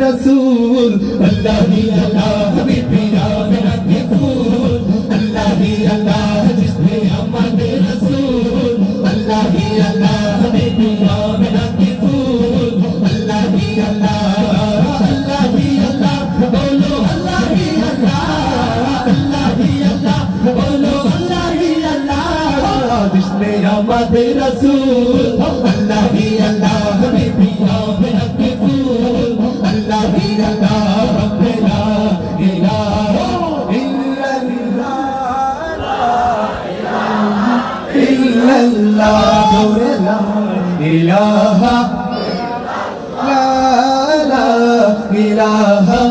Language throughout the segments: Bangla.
رسول اللہ ہی اللہ ہمیں پیرا میرا رسول اللہ ہی اللہ جس میں ہمارے رسول বাদিস নে আমাদের রাসূল আল্লাহ হি আল্লাহ হাবিবি হবে হক ফুল আল্লাহ হি আল্লাহ রব্বিনা ইলাহা ইল্লাল্লাহ দৌড়ে না ইলাহা ইলাহা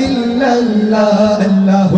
ইল্লাল্লাহ আল্লাহু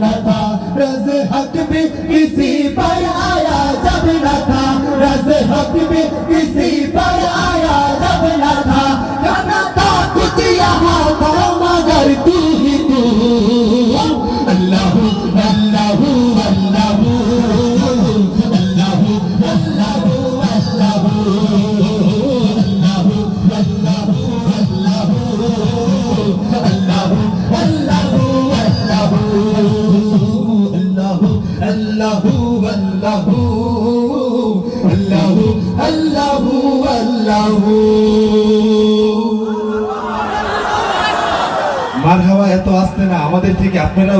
न था रज हक भी किसी पर आया जब न था रज हक भी किसी আল্লাহু আল্লাহু আল্লাহু আল্লাহু আল্লাহু মারহাবা এত আসতে না আমাদের থেকে আপনারা